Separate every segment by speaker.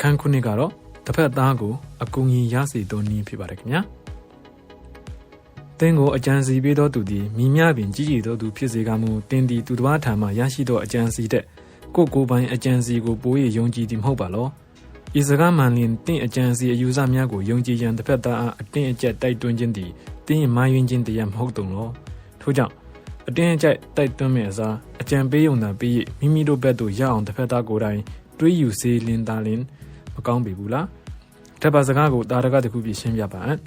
Speaker 1: အခန်းခုနှစ်ကတော့တစ်ဖက်သားကိုအကူအညီရစေသောနည်းဖြစ်ပါတယ်ခင်ဗျာတင်းကိုအကြံစီပေးသောသူသည်မိမြပင်ကြီးကြီးသောသူဖြစ်စေကမူတင်းသည်သူတစ်ပါးထံမှရရှိသောအကြံစီတဲ့ကိုကိုပိုင်အကြံစီကိုပို၍ယုံကြည်သည်မဟုတ်ပါလောဤစကားမှန်လျင်တင့်အကြံစီအယူဆများကိုယုံကြည်ရန်တစ်ဖက်သားအားအတင်းအကျပ်တိုက်တွန်းခြင်းသည်တင်းရဲ့မာယွင်းခြင်းတရားမဟုတ်တုံလောထို့ကြောင့်အတင်းအကျပ်တိုက်တွန်းမဲ့အစားအကြံပေးယုံသာပေး၍မိမိတို့ဘက်သို့ရအောင်တစ်ဖက်သားကိုယ်တိုင်တွေးယူစေလင်သာလင် မကောင်းပြီဘူးလားထပ်ပါစကားကိုတာရကတခုပြရှင်းပြပါအံ့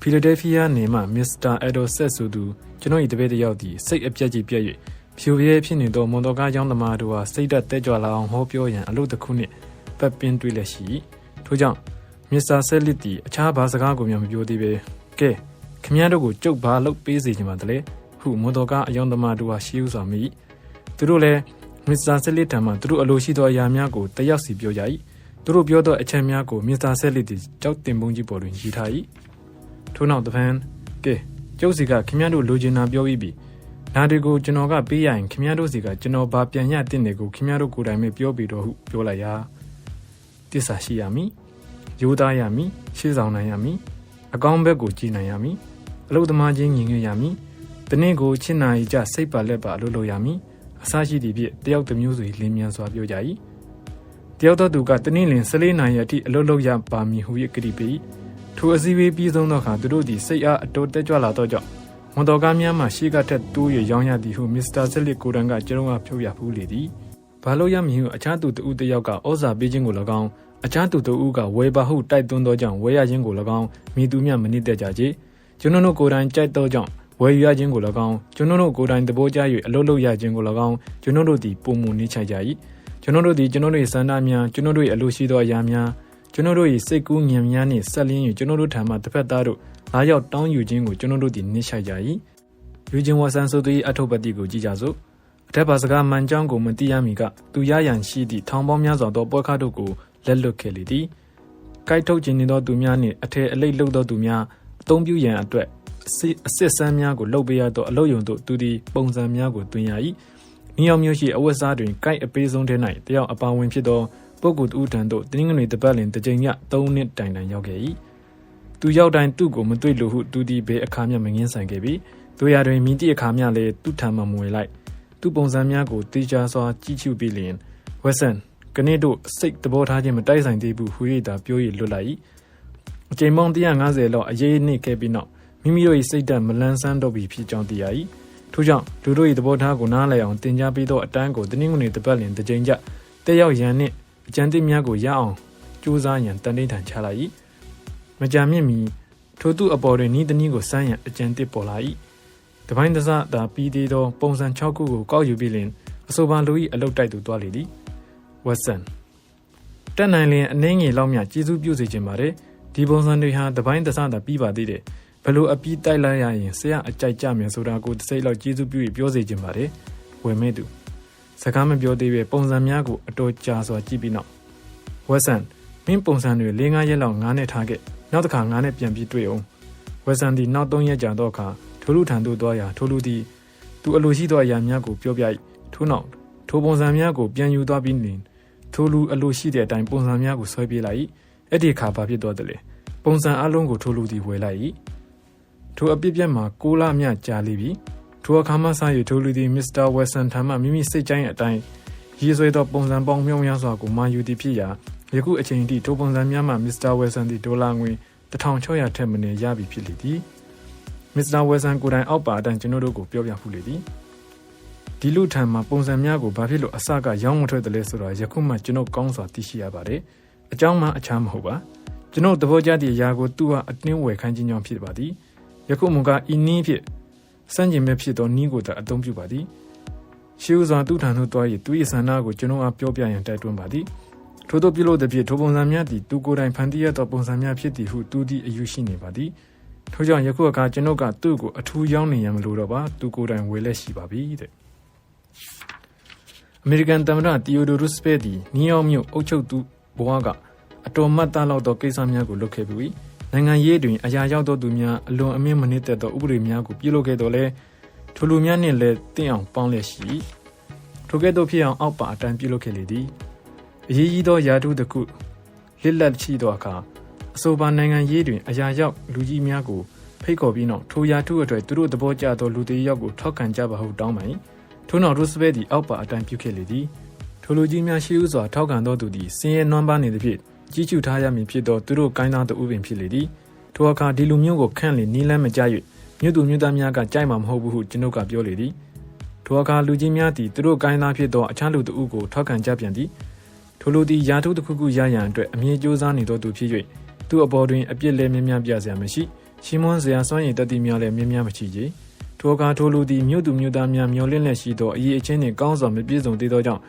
Speaker 1: ဖီလာဒဲဖီးယားနေမှမစ္စတာအက်ဒိုဆက်ဆိုသူကျွန်တော်၏တပည့်တစ်ယောက်သည်စိတ်အပြက်ကြီးပြက်၍ဖြိုပြဲဖြစ်နေသောမွန်တော်ကားကျောင်းသမားတို့ဟာစိတ်ဓာတ်တက်ကြွလာအောင်ဟောပြောရန်အလို့တစ်ခုနှင့်ပတ်ပင်းတွေ့လက်ရှိထို့ကြောင့်မစ္စတာဆက်လစ်သည်အခြားဘာစကားကိုမျှမပြောသေးပဲကဲခမည်းတော်ကိုကြုတ်ဘာလုပ်ပေးစေချင်ပါတလေဟုမွန်တော်ကားအယောင်သမားတို့ဟာရှေးဥစွာမိသူတို့လည်းမစ္စတာဆက်လစ်ထံမှသူတို့အလိုရှိသောအရာများကိုတယောက်စီပြောကြ၏ သူတို့ပြောသောအချက်များကိုမစ္စတာဆက်လစ်သည်ကြောက်တင်ပုံကြီးပေါ်တွင်ရေးထား၏ထို့နောက်တပန်းကဲကျုပ်စီကခင်ဗျားတို့လိုချင်တာပြောပြီးပြီဒါတွေကိုကျွန်တော်ကပေးရရင်ခင်ဗျားတို့စီကကျွန်တော်ဘာပြန်ရတဲ့နေကိုခင်ဗျားတို့ကိုယ်တိုင်ပဲပြောပြီးတော့ဟုပြောလိုက်ရာတစ္ဆာရှိရမည်ယူသားရမည်ရှေ့ဆောင်နိုင်ရမည်အကောင်းဘက်ကိုကြည်နိုင်ရမည်အလုသမားချင်းညီငွေရမည်တနေ့ကိုချစ်နာရီကြစိတ်ပါလက်ပါအလုပ်လုပ်ရမည်အစရှိသည့်ဖြင့်တယောက်တစ်မျိုးစီလင်းမြန်စွာပြောကြ၏ တယောက်သောသူကတနည်းလင်၁၄နိုင်ရအထိအလုပ်လုပ်ရပါမည်ဟု၍ကတိပေးထိုအစည်းအဝေးပြီးဆုံးသောအခါသူတို့သည်စိတ်အားအတိုးတက်ကြွလာသောကြောင့်ဝန်တော်ကားများမှရှေ့ကထက်တိုး၍ရောင်းရသည်ဟုမစ္စတာဆက်လစ်ကိုရန်ကကျွန်တော်ကဖြုတ်ရဖူးလေသည်ဘာလို့ရမည်ဟုအခြားသူတဦးတယောက်ကဩဇာပေးခြင်းကို၎င်းအခြားသူတဦးကဝယ်ပါဟုတိုက်သွင်းသောကြောင့်ဝယ်ရခြင်းကို၎င်းမိသူမြမနစ်သက်ကြကြကျွန်တော်တို့ကိုယ်တိုင်ကြိုက်သောကြောင့်ဝယ်ယူရခြင်းကို၎င်းကျွန်တော်တို့ကိုယ်တိုင်သဘောကျ၍အလုပ်လုပ်ရခြင်းကို၎င်းကျွန်တော်တို့သည်ပုံမူနေချိုင်ကြ၏ ကျွန်တော်တို့သည်ကျွန်တော်တို့၏စန္ဒများကျွန်တော်တို့၏အလိုရှိသောအရာများကျွန်တော်တို့၏စိတ်ကူးဉာဏ်များနှင့်ဆက်လျင်း၍ကျွန်တော်တို့ထံမှတစ်ဖက်သားတို့လာရောက်တောင်းယူခြင်းကိုကျွန်တော်တို့သည်နှိချိုင်ကြ၏ယူခြင်းဝဆန်ဆိုသူ၏အထုပ်ပတိကိုကြည်ကြစို့အထက်ပါစကားမှန်ကြောင်းကိုမသိရမီကသူရရန်ရှိသည့်ထောင်ပေါင်းများစွာသောပွဲခါတို့ကိုလက်လွတ်ခဲ့လေသည်။ကိုက်ထုတ်ခြင်းနေသောသူများနှင့်အထည်အလိတ်လုပ်သောသူများအသုံးပြုရန်အတွက်အစစ်ဆန်းများကိုလှုပ်ပေးရသောအလုတ်ယုံတို့သူသည်ပုံစံများကိုတွင်ရ၏။ မြောင်မျိုးရှိအဝတ်စားတွင်ကိုက်အပေးဆုံးထဲ၌တယောက်အပါဝင်ဖြစ်သောပုဂ္ဂိုလ်တူထံသို့တင်းငွေတပတ်လင်တစ်ကြိမ်ည၃နှစ်တိုင်တိုင်ရောက်ခဲ့၏။သူရောက်တိုင်းသူ့ကိုမတွေ့လို့ဟုသူသည်ဘေးအခါမျှမငင်းဆိုင်ခဲ့ပြီ။တို့ရတွင်မိတိအခါမျှလည်းသူ့ထံမှမွေလိုက်။သူ့ပုံစံများကိုတေချာစွာကြည့်ရှုပြီးလျင်ဝက်ဆန်ကနေ့တို့စိတ်သဘောထားခြင်းမတိုက်ဆိုင်သေးဘူးဟူ၍သာပြော၍လွတ်လိုက်၏အချိန်ပေါင်း150လောက်အရေးနှိခဲ့ပြီးနောက်မိမိတို့၏စိတ်ဓာတ်မလန်းဆန်းတော့ပြီဖြစ်ကြောင်းသိရ၏ ထို့ကြောင့်လူတို့၏သဘောထားကိုနားလည်အောင်တင် जा ပေးသောအတန်းကိုတင်းငွေတစ်ပတ်လင်တစ်ကြိမ်ကြတက်ရောက်ရန်နှင့်အကြံသိများကိုရအောင်ကြိုးစားရန်တန်တိန်ထန်ချလိုက်၏မကြမြင့်မီထိုသူအပေါ်တွင်ဤတနည်းကိုစမ်းရန်အကြံသိပေါ်လာ၏တပိုင်းတစသာပြီးသေးသော ပုံစံ6ခုကိုကောက်ယူပြီးလင်အဆိုပါလူ၏အလုတ်တိုက်သူသွားလေသည်ဝက်ဆန်တက်နိုင်လင်အနှင်းငယ်လောက်မြကျေးဇူးပြုစေခြင်းပါတယ်ဒီပုံစံတွေဟာတပိုင်းတစတာပြီးပါသေးတယ် ဘလို့အပီးတိုက်လိုက်ရရင်ဆရာအကြိုက်ကြမယ်ဆိုတာကိုတစ်စိတ်လောက်ကျေးဇူးပြုပြီးပြောစေခြင်းပါတယ်ဝယ်မဲ့သူစကားမပြောသေးပဲပုံစံများကိုအတော်ကြာစွာကြည့်ပြီးနောက်ဝက်ဆန်မင်းပုံစံတွေ၄၅ရက်လောက်ငားနဲ့ထားခဲ့နောက်တစ်ခါငားနဲ့ပြန်ပြီးတွေ့အောင်ဝက်ဆန်ဒီနောက်၃ရက်ကြာတော့အခါထိုလူထံသို့သွားရာထိုလူသည်သူအလိုရှိသောအရာများကိုပြောပြ၏ထို့နောက်ထိုပုံစံများကိုပြန်ယူသွားပြီးလင်ထိုလူအလိုရှိတဲ့အတိုင်းပုံစံများကိုဆွဲပြေးလိုက်၏အဲ့ဒီအခါဘာဖြစ်သွားသလဲပုံစံအလုံးကိုထိုလူသည်ဝယ်လိုက်၏ ထိုအပြစ်ပြက်မှာကိုလာမြကြာလိပြီထိုအခါမှစ၍ထိုလူသည်မစ္စတာဝက်ဆန်ထံမှမိမိစိတ်ကြိုင်းအတိုင်းရေးဆွဲသောပုံစံပေါင်းမြောင်းများစွာကိုမာယူသည်ဖြစ်ရာယခုအချိန်ထိထိုပုံစံများမှမစ္စတာဝက်ဆန်သည်ဒေါ်လာငွေ1600ထက်မနည်းရပြီဖြစ်လေသည်မစ္စတာဝက်ဆန်ကိုယ်တိုင်အောက်ပါအတိုင်းကျွန်တော်တို့ကိုပြောပြဖူးလေသည်ဒီလူထံမှာပုံစံများကိုဘာဖြစ်လို့အစကရောင်းမထွက်တယ်လဲဆိုတော့ယခုမှကျွန်တော်ကောင်းစွာသိရှိရပါတယ်။အကြောင်းမှအခြားမဟုတ်ပါ။ကျွန်တော်သဘောကျသည့်အရာကိုသူ့ဟာအတင်းဝယ်ခိုင်းခြင်းကြောင့်ဖြစ်ပါသည်။ ယခုမူကားဤနည်းဖြင့်စံကျင်မဲ့ဖြစ်သောနည်းကိုသာအသုံးပြုပါသည်။ရှေးဥစွာသူ့ထံသို့တွား၍သူ၏ဆန္ဒကိုကျွန်တော်အားပြောပြရန်တိုက်တွန်းပါသည်။ထို့သောပြုလို့သည်ဖြင့်ထိုပုံစံများသည်သူကိုယ်တိုင်ဖန်တီးရသောပုံစံများဖြစ်သည်ဟုသူသည်အယူရှိနေပါသည်။ထို့ကြောင့်ယခုအခါကျွန်တော်ကသူ့ကိုအထူးရောင်းနေရမလို့တော့ပါသူကိုယ်တိုင်ဝယ်လက်ရှိပါပြီတဲ့အမေရိကန်သမ္မတတီယိုဒိုရုစပက်သည်နယူးယောက်မြို့အုပ်ချုပ်သူဘဝကအတော်မှတ်သားလောက်သောကိစ္စများကိုလုပ်ခဲ့ပြီး နိုင်ငံရေးတွင်အရာရောက်သောသူများအလွန်အမင်းမနစ်သက်သောဥပဒေများကိုပြုလုပ်ခဲ့တော်လဲထိုလူများနှင့်လည်းတင့်အောင်ပေါင်းလျက်ရှိထိုကဲ့သို့ဖြစ်အောင်အောက်ပါအတန်းပြုလုပ်ခဲ့လေသည်အရေးကြီးသောယာတုတစ်ခုလစ်လက်ရှိသောအခါအဆိုပါနိုင်ငံရေးတွင်အရာရောက်လူကြီးများကိုဖိတ်ခေါ်ပြီးနောက်ထိုရာထုအတွက်သူတို့သဘောကျသောလူသေးယောက်ကိုထောက်ခံကြပါဟုတောင်းပန်၏ထို့နောက်ရိုစဗက်သည်အောက်ပါအတိုင်းပြုခဲ့လေသည်ထိုလူကြီးများရှိဥစွာထောက်ခံသောသူသည်စင်ရဲနွမ်းပါနေသဖြင့် ကြီးကျူထားရမည်ဖြစ်သောသူတို့ကိုင်းသားသူဥပင်ဖြစ်လေသည်ထိုအခါဒီလူမျိုးကိုခန့်လေနီးလန်းမကြ၍မြို့သူမြို့သားများကကြိုက်မှာမဟုတ်ဘူးဟုကျွန်ုပ်ကပြောလေသည်ထိုအခါလူကြီးများသည်သူတို့ကိုင်းသားဖြစ်သောအခြားလူတို့ကိုထောက်ခံကြပြန်သည်ထိုလူသည်ယာထုတစ်ခုခုရရန်အတွက်အမြင့်ကြိုးစားနေသောသူဖြစ်၍သူ့အပေါ်တွင်အပြစ်လည်းများများပြစရာမရှိရှီမွန်စရာစွမ်းရည်တတိများလည်းများများမရှိကြထိုအခါထိုလူသည်မြို့သူမြို့သားများမျောလင့်လက်ရှိသောအရေးအချင်းနှင့်ကောင်းစွာမပြည့်စုံသေးသောကြောင့်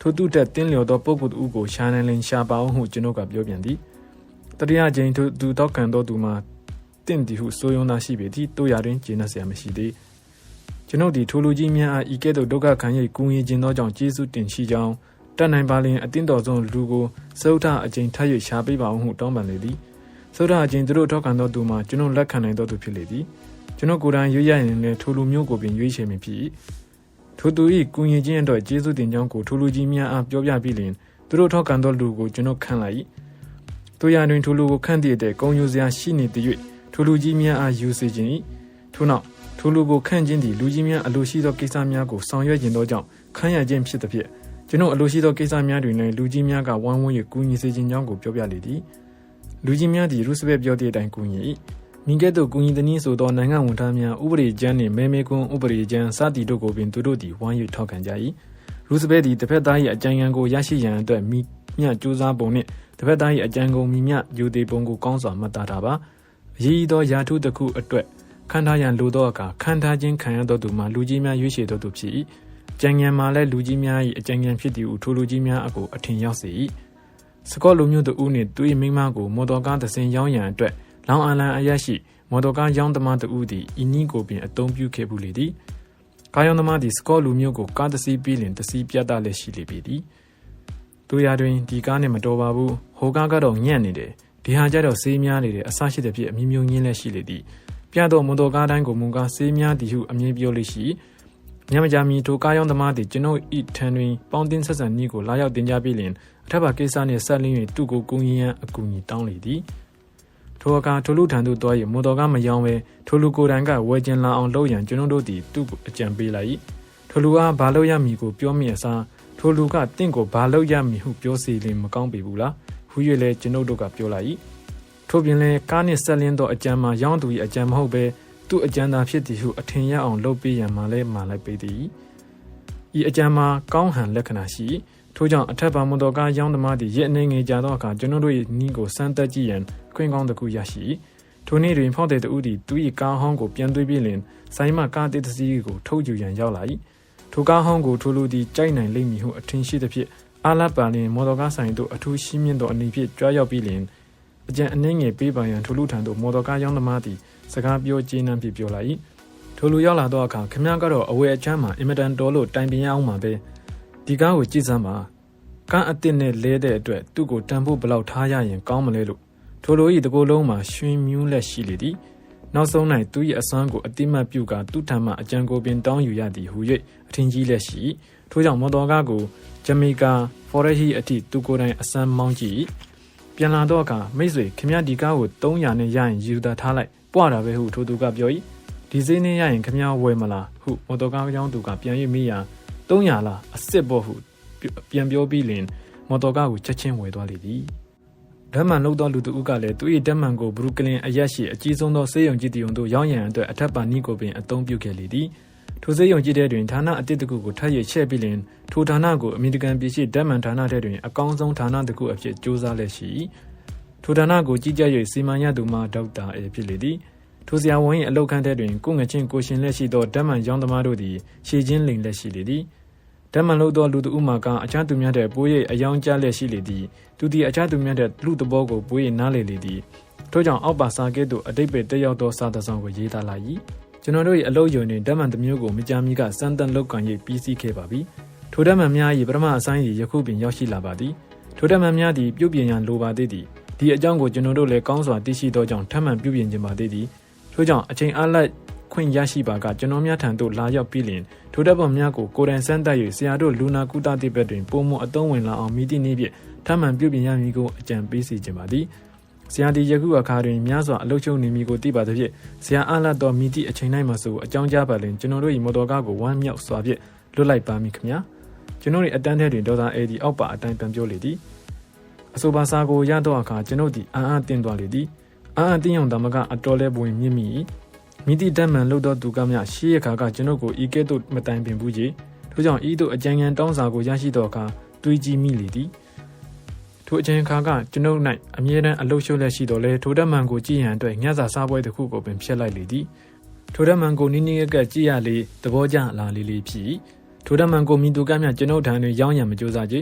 Speaker 1: ထိုသူတက်တင်းလျော်သောပုဂ္ဂိုလ်တို့ကိုရှာနိုင်လင်ရှာပါအောင်ဟုကျွန်ုပ်ကပြောပြန်သည်တတိယကြိမ်ထိုသူတောက်ခံသောသူမှာတင့်သည်ဟုဆိုယုံသာရှိပေသည်တို့ရာတွင်ကျေနပ်စရာမရှိသေးကျွန်ုပ်သည်ထိုလူကြီးများအားဤကဲ့သို့ဒုက္ခခံ၍ကူညီခြင်းသောကြောင့်ကျေးဇူးတင်ရှိကြောင်းတတ်နိုင်ပါလျင်အတင်းတော်ဆုံးလူကိုစုထအကျဉ်ထပ်၍ရှာပေးပါအောင်ဟုတောင်းပန်လေသည်စုထအကျဉ်သူတို့ထောက်ခံသောသူမှာကျွန်ုပ်လက်ခံနိုင်သောသူဖြစ်လေသည်ကျွန်ုပ်ကိုယ်တိုင်ရွေးရရင်လည်းထိုလူမျိုးကိုပင်ရွေးချယ်မည်ဖြစ်၏ ထိုသူ၏ကူညီခြင်းအတွက်ကျေးဇူးတင်ကြောင်းကိုထိုလူကြီးများအားပြောပြပြီးလျင်သူတို့ထောက်ခံသောလူကိုကျွန်ုပ်ခံလိုက်၏တို့ရတွင်ထိုလူကိုခန့်သည့်တဲ့ဂုံယူစရာရှိနေသည်၍ထိုလူကြီးများအားယူစေခြင်း၏ထို့နောက်ထိုလူကိုခန့်ခြင်းသည်လူကြီးများအလိုရှိသောကိစ္စများကိုဆောင်ရွက်ခြင်းသောကြောင့်ခန့်ရခြင်းဖြစ်သည်ဖြင့်ကျွန်ုပ်အလိုရှိသောကိစ္စများတွင်လည်းလူကြီးများကဝမ်းဝန်း၍ကူညီစေခြင်းကြောင့်ကိုပြောပြလေသည်လူကြီးများသည်ရုစပက်ပြောသည့်အတိုင်းကူညီ၏ မိကဲ့သို့ကူညီသည်နည်းဆိုသောနိုင်ငံဝန်ထမ်းများဥပဒေကျမ်းနှင့်မဲမဲကွန်းဥပဒေကျမ်းစသည်တို့ကိုပင်သူတို့သည်ဝမ်း၍ထောက်ခံကြ၏ရုစပက်သည်တစ်ဖက်သား၏အကြံဉာဏ်ကိုရရှိရန်အတွက်မိမျှကြိုးစားပုံနှင့်တစ်ဖက်သား၏အကြံကုန်မိမျှယူသေးပုံကိုကောင်းစွာမှတ်သားထားပါအရေးသောယာထုတစ်ခုအတွက်ခံထားရန်လိုသောအခါခံထားခြင်းခံရသောသူမှာလူကြီးများရွေးချယ်သောသူဖြစ်၏ကြံဉဏ်မှာလည်းလူကြီးများ၏အကြံဉာဏ်ဖြစ်သည်ဟုထိုလူကြီးများအကိုအထင်ရောက်စေ၏စကော့လူမျိုးတို့ဦးနှင့်သူ၏မိမကိုမော်တော်ကားသစင်ရောင်းရန်အတွက် လောင်အလန်အရရှိမော်တော်ကားရောင်းသမားတို့ဦးသည်ဤနည်းကိုပင်အသုံးပြုခဲ့ဘူးလေသည်ကားရောင်းသမားသည်စကော့လူမျိုးကိုကားတစ်စီးပြီးလင်တစ်စီးပြတ်သားလက်ရှိလေပြီသည်တို့ရတွင်ဒီကားနဲ့မတော်ပါဘူးဟိုကားကတော့ညံ့နေတယ်ဒီဟာကြတော့ဆေးများနေတယ်အဆရှိတဲ့ဖြစ်အမျိုးမျိုးညင်းလက်ရှိလေသည်ပြတော့မော်တော်ကားတိုင်းကိုမူကားဆေးများသည်ဟုအမြင်ပြောလို့ရှိညမကြမီထိုကားရောင်းသမားသည်ကျွန်ုပ်ဤထံတွင်ပေါင်းတင်ဆက်ဆံနည်းကိုလာရောက်တင်ကြပြီးလင်အထက်ပါကိစ္စနှင့်ဆက်လင်း၍သူ့ကိုကုန်းရန်အကူအညီတောင်းလေသည် ထိုအခါထိုလူထံသို့တွား၍မော်တော်ကားမယောင်းပဲထိုလူကိုယ်တိုင်ကဝယ်ကျင်လာအောင်လုပ်ရန်ကျွန်ုပ်တို့သည်သူ့ကိုအကြံပေးလိုက်၏ထိုလူအားဘာလို့ရမည်ကိုပြောမိအစားထိုလူကတင့်ကိုဘာလို့ရမည်ဟုပြောစီလင်မကောင်းပေဘူးလားဟူ၍လဲကျွန်ုပ်တို့ကပြောလိုက်၏ထို့ပြင်လဲကားနှင့်ဆက်လင်းသောအကြံမှာရောင်းသူ၏အကြံမဟုတ်ဘဲသူ့အကြံသာဖြစ်သည်ဟုအထင်ရအောင်လုပ်ပေးရန်မှလည်းမှလိုက်ပေးသည်ဤအကြံမှာကောင်းဟန်လက္ခဏာရှိထို့ကြောင့်အထက်ပါမတော်ကားရောင်းသမားသည်ရက်အနေငယ်ကြာသောအခါကျွန်တော်တို့၏နီးကိုစမ်းသက်ကြည့်ရန် ခွင့်ကောင်းတစ်ခုရရှိထိုနေ့တွင်ဖောက်တဲ့တူသည်သူ၏ကားဟောင်းကိုပြန်သွေးပြီးလင်ဆိုင်မှကားတစ်စီးကိုထုတ်ယူရန်ရောက်လာ၏ထိုကားဟောင်းကိုထိုလူသည်ကြိုက်နိုင်လိမ့်မည်ဟုအထင်ရှိသဖြင့်အာလပါလင်မော်တော်ကားဆိုင်သို့အထူးရှင်းမြင့်သောအနေဖြင့်ကြွားရောက်ပြီးလင်အကြံအနှင်းငယ်ပေးပါရန်ထိုလူထံသို့မော်တော်ကားရောင်းသမားသည်စကားပြောကျေးနမ်းပြီးပြောလိုက်၏ထိုလူရောက်လာတော့အခါခမည်းကတော့အဝယ်အချမ်းမှာအင်မတန်တော်လို့တိုင်ပင်ရအောင်ပါပဲဒီကားကိုကြည့်စမ်းပါကန်းအစ်စ်နဲ့လဲတဲ့အတွက်သူ့ကိုတန်ဖို့ဘလောက်ထားရရင်ကောင်းမလဲလို့ ထိုလူ၏တကိုယ်လုံးမှာရွှင်မြူးလက်ရှိလေသည်နောက်ဆုံး၌သူ၏အစွမ်းကိုအတိမတ်ပြုကာသူ့ထံမှအကြံကိုပင်တောင်းယူရသည်ဟု၍အထင်ကြီးလက်ရှိထို့ကြောင့်မော်တော်ကားကိုဂျမေကာဖော်ရဟီအထိသူကိုယ်တိုင်အစမ်းမောင်းကြည့်ပြန်လာတော့အခါမိတ်ဆွေခမရဒီကားကို300နဲ့ရရင်ယူတာထားလိုက်ပွားတာပဲဟုထိုသူကပြော၏ဒီစိနေရရင်ခမရဝယ်မလားဟုမော်တော်ကားကြောင်းသူကပြန်၍မိရာ300လားအစ်စ်ပေါ့ဟုပြန်ပြောပြီးလင်မော်တော်ကားကိုချက်ချင်းဝယ်သွားလေသည် ဓမ္မန်လှုပ်သောလူတဦးကလည်းသူ၏ဓမ္မန်ကိုဘရုကလင်အရက်ရှိအကြီးဆုံးသောစေယုံကြည်တည်ုံတို့ရောင်းရန်အတွက်အထက်ပါနီးကိုပင်အသုံးပြုခဲ့လေသည်ထိုစေယုံကြည်တဲ့တွင်ဌာနအတစ်တကူကိုထပ်ရချဲ့ပြီးလင်ထိုဌာနကိုအမေရိကန်ပြည်ရှိဓမ္မန်ဌာနတဲ့တွင်အကောင်းဆုံးဌာနတစ်ခုအဖြစ်စ조사လက်ရှိထိုဌာနကိုကြီးကြပ်၍စီမံရသူမှဒေါက်တာအေဖြစ်လေသည်ထိုဆရာဝန်၏အလောက်ခန့်တဲ့တွင်ကိုငချင်းကိုရှင်လက်ရှိသောဓမ္မန်ရောင်းသမားတို့သည်ရှေချင်းလိန်လက်ရှိလေသည် ဓမ္မန်လို့သောလူတို့ဥမာကအခြားသူများတဲ့ပိုးရိပ်အယောင်ကြားလက်ရှိလေသည်သူသည်အခြားသူများတဲ့လူသဘောကိုပိုးရိပ်နားလေလေသည်ထို့ကြောင့်အောက်ပါစာကဲ့သို့အတိတ်ပဲတက်ရောက်သောစာသဆောင်ကိုရေးသားလိုက်၏ကျွန်တော်တို့၏အလုပ်ယုံတွင်ဓမ္မန်တစ်မျိုးကိုမကြာမီကစမ်းသပ်လုပ်ကန်၍ပြီးစီးခဲ့ပါပြီထိုဓမ္မန်များ၏ပထမအဆိုင်၏ယခုပင်ရောက်ရှိလာပါသည်ထိုဓမ္မန်များသည်ပြုပြင်ရန်လိုပါသေးသည်ဒီအကြောင်းကိုကျွန်တော်တို့လည်းကောင်းစွာသိရှိသောကြောင့်ထပ်မံပြုပြင်ခြင်းပါသေးသည်ထို့ကြောင့်အချိန်အားလတ် ခွင့်ရရှိပါကကျွန်တော်များထံသို့လာရောက်ပြီးလျင်ထိုတပ်ပေါ်များကိုကိုယ်တိုင်စမ်းသပ်၍ဆရာတို့လူနာကုသတိဘက်တွင်ပုံမအသုံးဝင်လာအောင်မိသည့်နေ့ဖြင့်ထပ်မံပြုပြင်ရမည်ကိုအကြံပေးစီခြင်းပါသည်ဆရာဒီယခုအခါတွင်များစွာအလုချုပ်နေမည်ကိုသိပါသည်ဖြင့်ဆရာအားလတ်သောမိသည့်အချိန်တိုင်းမှာဆိုအကြောင်းကြားပါလင်ကျွန်တော်တို့၏မော်တော်ကားကိုဝမ်းမြောက်စွာဖြင့်လွတ်လိုက်ပါမည်ခင်ဗျာကျွန်တော်၏အတန်းထဲတွင်ဒေါ်သာအေဒီအောက်ပါအတိုင်းပြန်ပြောလေသည်အဆိုပါစာကိုရတော့အခါကျွန်ုပ်သည်အာအာတင်သွားလေသည်အာအာတင်အောင်တမကအတော်လဲပွင့်မြင့်မိ မိတိတက်မှန်လို့တော့သူကမြရှေးရခါကကျွန်ုပ်ကိုဤကဲ့သို့မတိုင်ပင်ဘူးကြီးထို့ကြောင့်ဤသို့အကြံဉာဏ်တောင်းစာကိုရရှိတော့အခါတွေးကြည့်မိလေသည်ထိုအချိန်ခါကကျွန်ုပ်၌အမြဲတမ်းအလုရှုပ်လက်ရှိတော်လဲထိုတက်မှန်ကိုကြည်ရန်အတွက်ညစာစားပွဲတစ်ခုကိုပင်ဖျက်လိုက်လေသည်ထိုတက်မှန်ကိုနိနိကကကြည်ရလေသဘောကျလာလေလေဖြစ်ထိုတက်မှန်ကိုမိသူကမြကျွန်ုပ်ထံတွင်ရောင်းရံမကြိုးစားကြ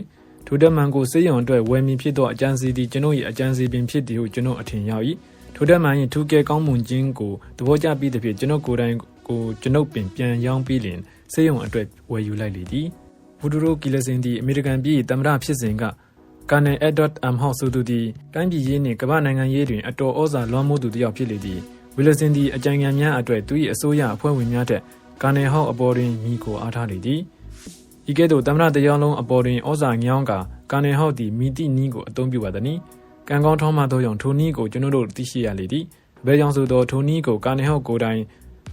Speaker 1: ထိုတက်မှန်ကိုစေးရုံအတွက်ဝယ်မီဖြစ်သောအကြံစီသည်ကျွန်ုပ်၏အကြံစီပင်ဖြစ်သည်ဟုကျွန်ုပ်အထင်ရောက်၏ ထိုတက်မှန်၏ထူးကဲကောင်းမွန်ခြင်းကိုသဘောကျပြီးသဖြင့်ကျွန်ုပ်ကိုယ်တိုင်ကိုကျွန်ုပ်ပင်ပြန်ရောင်းပြီးလျင်စေးရုံအတွက်ဝယ်ယူလိုက်လေသည်ဘူဒူရိုကီလစင်သည်အမေရိကန်ပြည်တမရဖြစ်စဉ်ကကာနယ်အက်ဒတ်အမ်ဟော့ဆိုသူသည်တိုင်းပြည်ရေးနှင့်ကမ္ဘာနိုင်ငံရေးတွင်အတော်ဩဇာလွှမ်းမိုးသူတစ်ယောက်ဖြစ်လေသည်ဝီလစင်သည်အကြံဉာဏ်များအတွက်သူ၏အစိုးရအဖွဲ့ဝင်များထက်ကာနယ်ဟော့အပေါ်တွင်မိကိုအားထားလေသည်ဤကဲ့သို့တမရတရောင်းလုံးအပေါ်တွင်ဩဇာညောင်းကာကာနယ်ဟော့သည်မိတိနီးကိုအသုံးပြုပါသည်။ ကံကောင်းထောင်းမှသောကြောင့်ထိုနီးကိုကျွန်တော်တို့သိရှိရလေသည်။အဘယ်ကြောင့်ဆိုသောထိုနီးကိုကာနယ်ဟော့ကိုယ်တိုင်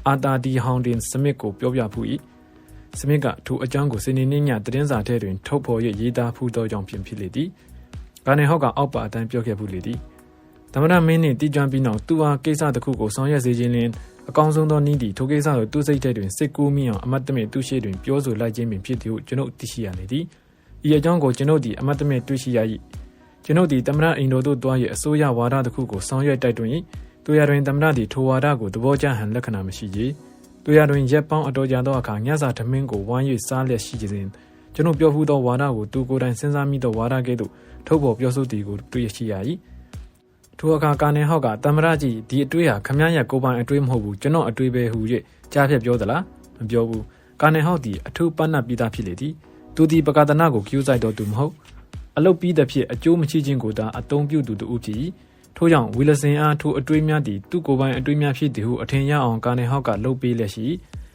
Speaker 1: အာတာဒီဟောင်ဒင်စမစ်ကိုပြောပြဖူး၏။စမစ်ကထိုအကြောင်းကိုစနေနေ့ညသတင်းစာထဲတွင်ထုတ်ဖော်၍ရေးသားဖူးသောကြောင့်ဖြစ်ဖြစ်လေသည်။ကာနယ်ဟော့ကအောက်ပါအတိုင်းပြောခဲ့ဖူးလေသည်။သမရမင်းနှင့်တီးကျွမ်းပြီးနောက်သူဟာကိစ္စတစ်ခုကိုဆောင်ရွက်စေခြင်းလင်အကောင်းဆုံးသောနည်းသည်ထိုကိစ္စကိုသူ့စိတ်ထဲတွင်စိတ်ကူးမိအောင်အမတ်တမဲ့သူ့ရှေ့တွင်ပြောဆိုလိုက်ခြင်းပင်ဖြစ်သည်ဟုကျွန်ုပ်သိရှိရလေသည်။ဤအကြောင်းကိုကျွန်ုပ်သည်အမတ်တမဲ့တွေ့ရှိရ၏ ကျွန်ုပ်သည်တမရအိမ်တော်သို့တွား၍အစိုးရဝါဒတစ်ခုကိုဆောင်ရွက်တိုက်တွန်း၏သူရတွင်တမရသည်ထိုဝါဒကိုသဘောကျဟန်လက္ခဏာမရှိကြသူရတွင်ရက်ပေါင်းအတော်ကြာသောအခါညစာထမင်းကိုဝိုင်း၍စားလျက်ရှိခြင်းကျွန်ုပ်ပြောဖူးသောဝါဒကိုသူကိုယ်တိုင်စဉ်းစားမိသောဝါဒကဲ့သို့ထုတ်ဖော်ပြောဆိုသည်ကိုတွေ့ရှိရ၏ထိုအခါကာနေဟောက်ကတမရကြီးဒီအတွေ့ဟာခမည်းရကိုပိုင်အတွေ့မဟုတ်ဘူးကျွန်တော်အတွေ့ပဲဟူ၍ကြားဖြတ်ပြောသလားမပြောဘူးကာနေဟောက်သည်အထူးပန်းနပ်ပြီးသားဖြစ်လေသည်သူသည်ပကဒနာကိုကျူးဆိုင်တော်သူမဟုတ် အလုတ်ပြီးသဖြင့်အကျိုးမရှိခြင်းကိုသာအသုံးပြုသူတူဖြစ်၏ထို့ကြောင့်ဝီလဆင်အားထိုအတွေးများသည်သူ့ကိုယ်ပိုင်အတွေးများဖြစ်သည်ဟုအထင်ရအောင်ကာနေဟောက်ကလှုပ်ပေးလက်ရှိ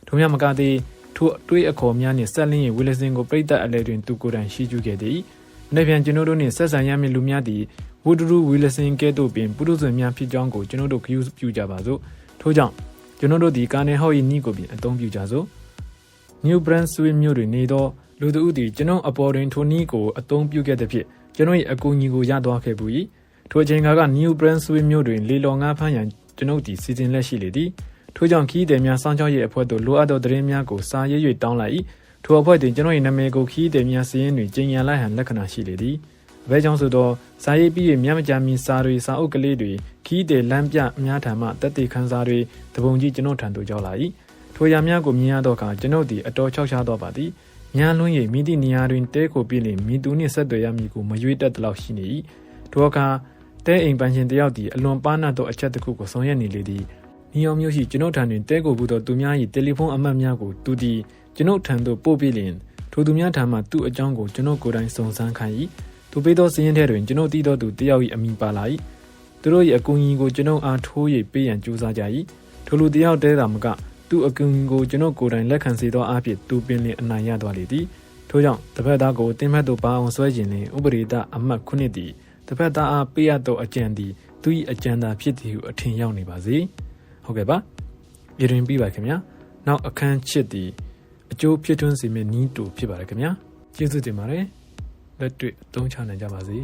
Speaker 1: ထို့မြမကသည်ထိုအတွေးအခေါ်များနှင့်ဆက်လင်း၍ဝီလဆင်ကိုပြိတ္တအလဲတွင်သူကိုယ်တိုင်ရှိကျူခဲ့သည်။နေ့ပြန်ကျွန်ုပ်တို့နှင့်ဆက်ဆံရမည့်လူများသည်ဝူဒရူဝီလဆင်ကဲ့သို့ပင်ပုရုဇဉ်များဖြစ်ကြောင်းကိုကျွန်ုပ်တို့ဂရုပြုကြပါစို့။ထို့ကြောင့်ကျွန်ုပ်တို့သည်ကာနေဟောက်၏နီးကိုပင်အသုံးပြုကြစို့။ New Brunswick မြို့တွင်နေသော လူသူသည်ကျွန်ုပ်အပေါ်တွင်ထိုနီးကိုအသုံးပြုခဲ့သဖြင့်ကျွန်တော်၏အကူအညီကိုရသွားခဲ့ပူ၏ထိုအချိန်က New Brunswick မြို့တွင်လေလော်ငါးဖမ်းရန်ကျွန်ုပ်သည်စီစဉ်လက်ရှိလေသည်ထို့ကြောင့်ခီးသည်များစောင့်ကြောက်ရေးအဖွဲ့သို့လိုအပ်သောသတင်းများကိုစာရေး၍တောင်းလိုက်၏ထိုအဖွဲ့တွင်ကျွန်တော်၏နာမည်ကိုခီးသည်များစည်ရင်တွင်ကျင်ညာလိုက်ဟန်လက္ခဏာရှိလေသည်အဘဲကြောင့်ဆိုသောစာရေးပြီး၍မြတ်မကြာမီစာတွေစာအုပ်ကလေးတွေခီးသည်လမ်းပြအများထံမှတက်တေခန်းစာတွေတပုံကြီးကျွန်ုပ်ထံသို့ရောက်လာ၏ထိုရာများကိုမြင်ရသောအခါကျွန်ုပ်သည်အတော်ချောက်ချားသောပါသည် ညာလွန်း၍မိသည့်နေရာတွင်တဲကိုပြလျင်မိသူနှင့်ဆက်သွယ်ရမည်ကိုမရွေးတတ်သလောက်ရှိနေ၏ထိုအခါတဲအိမ်ပန်းရှင်တယောက်သည်အလွန်ပါနတ်သောအချက်တစ်ခုကိုဆောင်ရွက်နေလေသည်နီယောင်မျိုးရှိကျွန်ုပ်ထံတွင်တဲကိုဘူးသောသူများ၏တယ်လီဖုန်းအမှတ်များကိုသူသည်ကျွန်ုပ်ထံသို့ပို့ပြလျင်ထိုသူများထံမှသူ့အကြောင်းကိုကျွန်ုပ်ကိုယ်တိုင်စုံစမ်းခံ၏သူပေးသောစည်ရင်ထဲတွင်ကျွန်ုပ်တည်သောသူတယောက်၏အမိပါလာ၏သူတို့၏အကူအညီကိုကျွန်ုပ်အားထိုး၍ပေးရန်ကြိုးစားကြ၏ထိုလူတယောက်တည်းသာမက သူ့အကူအညီကိုကျွန်ုပ်ကိုယ်တိုင်လက်ခံစေသောအဖြစ်သူပင်လင်အနိုင်ရသွားလေသည်ထို့ကြောင့်တပတ်သားကိုတင်မှတ်သို့ပါအောင်ဆွဲခြင်းလင်ဥပရိဒအမတ်ခုနှစ်သည်တပတ်သားအားပေးရသောအကြံသည်သူ၏အကြံသာဖြစ်သည်ဟုအထင်ရောက်နေပါစေဟုတ်ကဲ့ပါပြည်တွင်ပြီးပါခင်ဗျာနောက်အခန်းချစ်သည်အကျိုးဖြစ်ထွန်းစေမယ့်နီးတူဖြစ်ပါတယ်ခင်ဗျာကျေးဇူးတင်ပါတယ်လက်တွေ့အသုံးချနိုင်ကြပါစေ